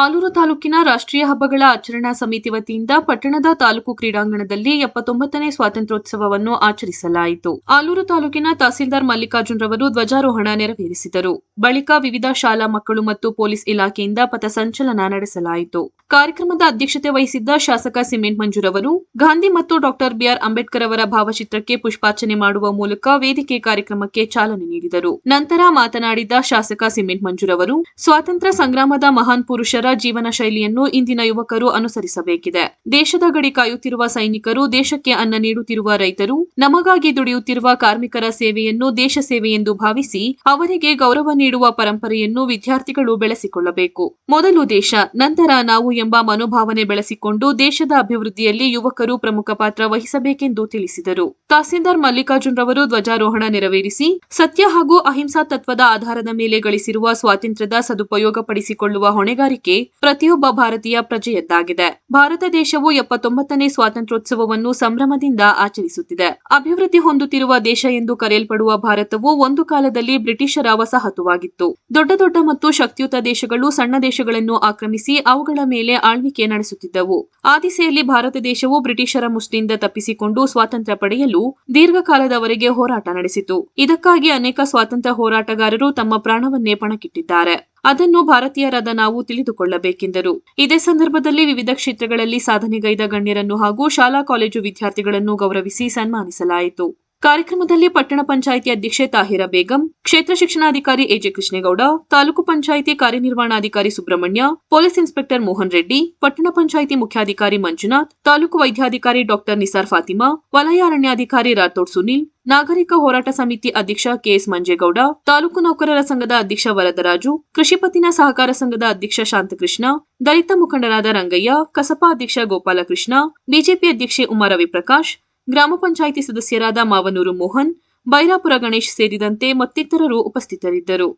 ಆಲೂರು ತಾಲೂಕಿನ ರಾಷ್ಟ್ರೀಯ ಹಬ್ಬಗಳ ಆಚರಣಾ ಸಮಿತಿ ವತಿಯಿಂದ ಪಟ್ಟಣದ ತಾಲೂಕು ಕ್ರೀಡಾಂಗಣದಲ್ಲಿ ಎಪ್ಪತ್ತೊಂಬತ್ತನೇ ಸ್ವಾತಂತ್ರ್ಯೋತ್ಸವವನ್ನು ಆಚರಿಸಲಾಯಿತು. ಆಲೂರು ತಾಲೂಕಿನ ತಹಸೀಲ್ದಾರ್ ಮಲ್ಲಿಕಾರ್ಜುನ್ ರವರು ಧ್ವಜಾರೋಹಣ ನೆರವೇರಿಸಿದರು. ಬಳಿಕ ವಿವಿಧ ಶಾಲಾ ಮಕ್ಕಳು ಮತ್ತು ಪೊಲೀಸ್ ಇಲಾಖೆಯಿಂದ ಪಥಸಂಚಲನ ನಡೆಸಲಾಯಿತು. ಕಾರ್ಯಕ್ರಮದ ಅಧ್ಯಕ್ಷತೆ ವಹಿಸಿದ್ದ ಶಾಸಕ ಸಿಮೆಂಟ್ ಮಂಜುರವರು ಗಾಂಧಿ ಮತ್ತು ಡಾಕ್ಟರ್ ಬಿಆರ್ ಅಂಬೇಡ್ಕರ್ ಅವರ ಭಾವಚಿತ್ರಕ್ಕೆ ಪುಷ್ಪಾರ್ಚನೆ ಮಾಡುವ ಮೂಲಕ ವೇದಿಕೆ ಕಾರ್ಯಕ್ರಮಕ್ಕೆ ಚಾಲನೆ ನೀಡಿದರು. ನಂತರ ಮಾತನಾಡಿದ ಶಾಸಕ ಸಿಮೆಂಟ್ ಮಂಜುರವರು ಸ್ವಾತಂತ್ರ್ಯ ಸಂಗ್ರಾಮದ ಮಹಾನ್ ಪುರುಷರ ಜೀವನ ಶೈಲಿಯನ್ನು ಇಂದಿನ ಯುವಕರು ಅನುಸರಿಸಬೇಕಿದೆ. ದೇಶದ ಗಡಿ ಕಾಯುತ್ತಿರುವ ಸೈನಿಕರು ದೇಶಕ್ಕೆ ಅನ್ನ ನೀಡುತ್ತಿರುವ ರೈತರು, ನಮಗಾಗಿ ದುಡಿಯುತ್ತಿರುವ ಕಾರ್ಮಿಕರ ಸೇವೆಯನ್ನು ದೇಶ ಸೇವೆ ಎಂದು ಭಾವಿಸಿ ಅವರಿಗೆ ಗೌರವ ನೀಡುವ ಪರಂಪರೆಯನ್ನು ವಿದ್ಯಾರ್ಥಿಗಳು ಬೆಳೆಸಿಕೊಳ್ಳಬೇಕು. ಮೊದಲು ದೇಶ, ನಂತರ ನಾವು ಎಂಬ ಮನೋಭಾವನೆ ಬೆಳೆಸಿಕೊಂಡು ದೇಶದ ಅಭಿವೃದ್ಧಿಯಲ್ಲಿ ಯುವಕರು ಪ್ರಮುಖ ಪಾತ್ರ ವಹಿಸಬೇಕೆಂದು ತಿಳಿಸಿದರು. ತಹಸೀಲ್ದಾರ್ ಮಲ್ಲಿಕಾರ್ಜುನ್ ರವರು ಧ್ವಜಾರೋಹಣ ನೆರವೇರಿಸಿ, ಸತ್ಯ ಹಾಗೂ ಅಹಿಂಸಾ ತತ್ವದ ಆಧಾರದ ಮೇಲೆ ಗಳಿಸಿರುವ ಸ್ವಾತಂತ್ರ್ಯದ ಸದುಪಯೋಗ ಪಡಿಸಿಕೊಳ್ಳುವ ಹೊಣೆಗಾರಿಕೆ ಪ್ರತಿಯೊಬ್ಬ ಭಾರತೀಯ ಪ್ರಜೆಯದ್ದಾಗಿದೆ. ಭಾರತ ದೇಶವು ಎಪ್ಪತ್ತೊಂಬತ್ತನೇ ಸ್ವಾತಂತ್ರ್ಯೋತ್ಸವವನ್ನು ಸಂಭ್ರಮದಿಂದ ಆಚರಿಸುತ್ತಿದೆ. ಅಭಿವೃದ್ಧಿ ಹೊಂದುತ್ತಿರುವ ದೇಶ ಎಂದು ಕರೆಯಲ್ಪಡುವ ಭಾರತವು ಒಂದು ಕಾಲದಲ್ಲಿ ಬ್ರಿಟಿಷರ ವಸಾಹತುವಾಗಿತ್ತು. ದೊಡ್ಡ ದೊಡ್ಡ ಮತ್ತು ಶಕ್ತಿಯುತ ದೇಶಗಳು ಸಣ್ಣ ದೇಶಗಳನ್ನು ಆಕ್ರಮಿಸಿ ಅವುಗಳ ಮೇಲೆ ಆಳ್ವಿಕೆ ನಡೆಸುತ್ತಿದ್ದವು. ಆ ದಿಸೆಯಲ್ಲಿ ಭಾರತ ದೇಶವು ಬ್ರಿಟಿಷರ ಮುಷ್ಟಿಯಿಂದ ತಪ್ಪಿಸಿಕೊಂಡು ಸ್ವಾತಂತ್ರ್ಯ ಪಡೆಯಲು ದೀರ್ಘಕಾಲದವರೆಗೆ ಹೋರಾಟ ನಡೆಸಿತು. ಇದಕ್ಕಾಗಿ ಅನೇಕ ಸ್ವಾತಂತ್ರ್ಯ ಹೋರಾಟಗಾರರು ತಮ್ಮ ಪ್ರಾಣವನ್ನೇ ಪಣಕ್ಕಿಟ್ಟಿದ್ದಾರೆ. ಅದನ್ನು ಭಾರತೀಯರಾದ ನಾವು ತಿಳಿದುಕೊಳ್ಳಬೇಕೆಂದರು. ಇದೇ ಸಂದರ್ಭದಲ್ಲಿ ವಿವಿಧ ಕ್ಷೇತ್ರಗಳಲ್ಲಿ ಸಾಧನೆಗೈದ ಗಣ್ಯರನ್ನು ಹಾಗೂ ಶಾಲಾ ಕಾಲೇಜು ವಿದ್ಯಾರ್ಥಿಗಳನ್ನು ಗೌರವಿಸಿ ಸನ್ಮಾನಿಸಲಾಯಿತು. ಕಾರ್ಯಕ್ರಮದಲ್ಲಿ ಪಟ್ಟಣ ಪಂಚಾಯಿತಿ ಅಧ್ಯಕ್ಷೆ ತಾಹಿರ ಬೇಗಂ, ಕ್ಷೇತ್ರ ಶಿಕ್ಷಣಾಧಿಕಾರಿ ಎಜೆ ಕೃಷ್ಣೇಗೌಡ, ತಾಲೂಕು ಪಂಚಾಯಿತಿ ಕಾರ್ಯನಿರ್ವಹಣಾಧಿಕಾರಿ ಸುಬ್ರಹ್ಮಣ್ಯ, ಪೊಲೀಸ್ ಇನ್ಸ್ಪೆಕ್ಟರ್ ಮೋಹನ್ ರೆಡ್ಡಿ, ಪಟ್ಟಣ ಪಂಚಾಯಿತಿ ಮುಖ್ಯಾಧಿಕಾರಿ ಮಂಜುನಾಥ್, ತಾಲೂಕು ವೈದ್ಯಾಧಿಕಾರಿ ಡಾಕ್ಟರ್ ನಿಸಾರ್ ಫಾತಿಮಾ, ವಲಯ ಅರಣ್ಯಾಧಿಕಾರಿ ರಾಥೋಡ್ ಸುನೀಲ್, ನಾಗರಿಕ ಹೋರಾಟ ಸಮಿತಿ ಅಧ್ಯಕ್ಷ ಕೆಎಸ್ ಮಂಜೇಗೌಡ, ತಾಲೂಕು ನೌಕರರ ಸಂಘದ ಅಧ್ಯಕ್ಷ ವರದರಾಜು, ಕೃಷಿ ಪತ್ತಿನ ಸಹಕಾರ ಸಂಘದ ಅಧ್ಯಕ್ಷ ಶಾಂತಕೃಷ್ಣ, ದಲಿತ ಮುಖಂಡರಾದ ರಂಗಯ್ಯ, ಕಸಪಾ ಅಧ್ಯಕ್ಷ ಗೋಪಾಲಕೃಷ್ಣ, ಬಿಜೆಪಿ ಅಧ್ಯಕ್ಷೆ ಉಮಾ ರವಿಪ್ರಕಾಶ್ ಗ್ರಾಮ ಪಂಚಾಯಿತಿ ಸದಸ್ಯರಾದ ಮಾವನೂರು ಮೋಹನ್, ಬೈರಾಪುರ ಗಣೇಶ್ ಸೇರಿದಂತೆ ಮತ್ತಿತರರು ಉಪಸ್ಥಿತರಿದ್ದರು.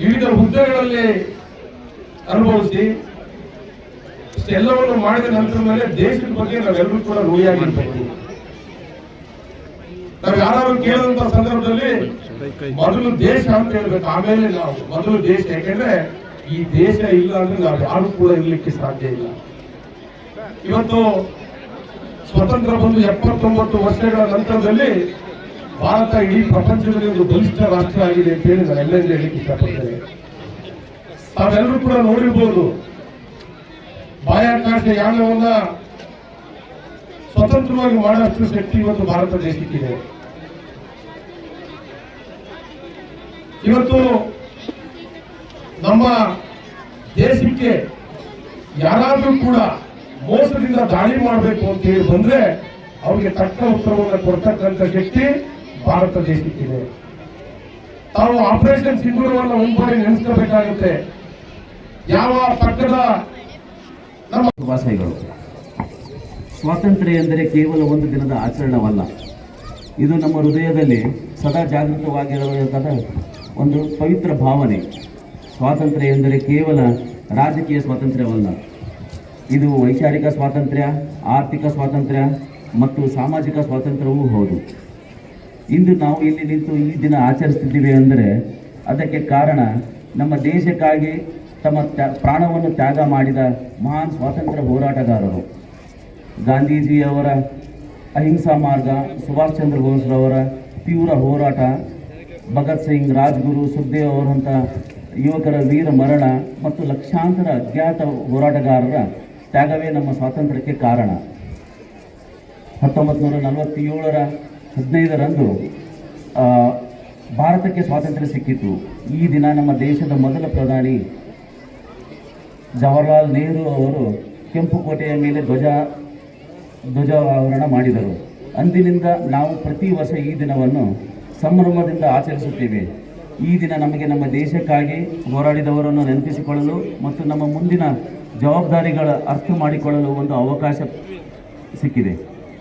ವಿವಿಧ ಹುದ್ದೆಗಳಲ್ಲಿ ಅನುಭವಿಸಿ ಎಲ್ಲವನ್ನು ಮಾಡಿದ ನಂತರ ಮೇಲೆ ದೇಶದ ಬಗ್ಗೆ ನಾವೆಲ್ಲರೂ ಕೂಡ ನುಡಿಯಾಗಿರ್ಬೇಕು ನಾವು ಯಾರು ಕೇಳಿದಂತ ಸಂದರ್ಭದಲ್ಲಿ ಮೊದಲು ದೇಶ ಅಂತ ಹೇಳ್ಬೇಕು. ಆಮೇಲೆ ನಾವು, ಮೊದಲು ದೇಶ. ಯಾಕೆಂದ್ರೆ ಈ ದೇಶ ಇಲ್ಲ ಅಂದ್ರೆ ನಾವು ಯಾರು ಕೂಡ ಇರ್ಲಿಕ್ಕೆ ಸಾಧ್ಯ ಇಲ್ಲ. ಇವತ್ತು ಸ್ವತಂತ್ರ ಬಂದು ಎಪ್ಪತ್ತೊಂಬತ್ತು ವರ್ಷಗಳ ನಂತರದಲ್ಲಿ ಭಾರತ ಇಡೀ ಪ್ರಪಂಚದಲ್ಲಿ ಒಂದು ಬಲಿಷ್ಠ ರಾಷ್ಟ್ರ ಆಗಿದೆ ಅಂತ ಹೇಳಿ ನಾನು ಎಲ್ಲೆಂದು ಹೇಳಿಕ್ಕೆ ಇಷ್ಟಪಡ್ತೇನೆ. ತಾವೆಲ್ಲರೂ ಕೂಡ ನೋಡಿರ್ಬೋದು, ಬಾಹ್ಯಾಕಾಶ ಯಾನವನ್ನ ಸ್ವತಂತ್ರವಾಗಿ ಮಾಡುವಷ್ಟು ಶಕ್ತಿ ಇವತ್ತು ಭಾರತ ದೇಶಕ್ಕಿದೆ. ಇವತ್ತು ನಮ್ಮ ದೇಶಕ್ಕೆ ಯಾರಾದರೂ ಕೂಡ ಮೋಸದಿಂದ ದಾಳಿ ಮಾಡಬೇಕು ಅಂತ ಹೇಳಿ ಬಂದ್ರೆ ಅವರಿಗೆ ತಕ್ಕ ಉತ್ತರವನ್ನು ಕೊಡ್ತಕ್ಕಂಥ ಶಕ್ತಿ ಭಾರತ ದೇಶಕ್ಕಿದೆ. ತಾವು ಆಪರೇಷನ್ ಸಿಂಧೂರವನ್ನು ಮುಂಬಾರಿ ನೆನೆಸ್ಕೋಬೇಕಾಗುತ್ತೆ. ಯಾವ ಪಕ್ಕದ ಶುಭಾಶಯಗಳು ಸ್ವಾತಂತ್ರ್ಯ ಎಂದರೆ ಕೇವಲ ಒಂದು ದಿನದ ಆಚರಣವಲ್ಲ. ಇದು ನಮ್ಮ ಹೃದಯದಲ್ಲಿ ಸದಾ ಜಾಗೃತವಾಗಿರಬೇಕಾದ ಒಂದು ಪವಿತ್ರ ಭಾವನೆ. ಸ್ವಾತಂತ್ರ್ಯ ಎಂದರೆ ಕೇವಲ ರಾಜಕೀಯ ಸ್ವಾತಂತ್ರ್ಯವಲ್ಲ. ಇದು ವೈಚಾರಿಕ ಸ್ವಾತಂತ್ರ್ಯ, ಆರ್ಥಿಕ ಸ್ವಾತಂತ್ರ್ಯ ಮತ್ತು ಸಾಮಾಜಿಕ ಸ್ವಾತಂತ್ರ್ಯವೂ ಹೌದು. ಇಂದು ನಾವು ಇಲ್ಲಿ ನಿಂತು ಈ ದಿನ ಆಚರಿಸ್ತಿದ್ದೀವಿ ಅಂದರೆ ಅದಕ್ಕೆ ಕಾರಣ ನಮ್ಮ ದೇಶಕ್ಕಾಗಿ ತಮ್ಮ ತ್ಯಾ, ಪ್ರಾಣವನ್ನು ತ್ಯಾಗ ಮಾಡಿದ ಮಹಾನ್ ಸ್ವಾತಂತ್ರ್ಯ ಹೋರಾಟಗಾರರು. ಗಾಂಧೀಜಿಯವರ ಅಹಿಂಸಾ ಮಾರ್ಗ, ಸುಭಾಷ್ ಚಂದ್ರ ಬೋಸ್ರವರ ತೀವ್ರ ಹೋರಾಟ, ಭಗತ್ ಸಿಂಗ್, ರಾಜ್ಗುರು ಸುಖದೇವ್ ಅವರಂಥ ಯುವಕರ ವೀರ ಮರಣ ಮತ್ತು ಲಕ್ಷಾಂತರ ಅಜ್ಞಾತ ಹೋರಾಟಗಾರರ ತ್ಯಾಗವೇ ನಮ್ಮ ಸ್ವಾತಂತ್ರ್ಯಕ್ಕೆ ಕಾರಣ. ಹತ್ತೊಂಬತ್ತು ನೂರ ನಲವತ್ತೇಳರ ಹದಿನೈದರಂದು ಭಾರತಕ್ಕೆ ಸ್ವಾತಂತ್ರ್ಯ ಸಿಕ್ಕಿತು. ಈ ದಿನ ನಮ್ಮ ದೇಶದ ಮೊದಲ ಪ್ರಧಾನಿ ಜವಾಹರ್ಲಾಲ್ ನೆಹರು ಅವರು ಕೆಂಪು ಕೋಟೆಯ ಮೇಲೆ ಧ್ವಜ ಧ್ವಜಾವರಣ ಮಾಡಿದರು. ಅಂದಿನಿಂದ ನಾವು ಪ್ರತಿ ವರ್ಷ ಈ ದಿನವನ್ನು ಸಂಭ್ರಮದಿಂದ ಆಚರಿಸುತ್ತೇವೆ. ಈ ದಿನ ನಮಗೆ ನಮ್ಮ ದೇಶಕ್ಕಾಗಿ ಹೋರಾಡಿದವರನ್ನು ನೆನಪಿಸಿಕೊಳ್ಳಲು ಮತ್ತು ನಮ್ಮ ಮುಂದಿನ ಜವಾಬ್ದಾರಿಗಳ ಅರ್ಥ ಮಾಡಿಕೊಳ್ಳಲು ಒಂದು ಅವಕಾಶ ಸಿಕ್ಕಿದೆ.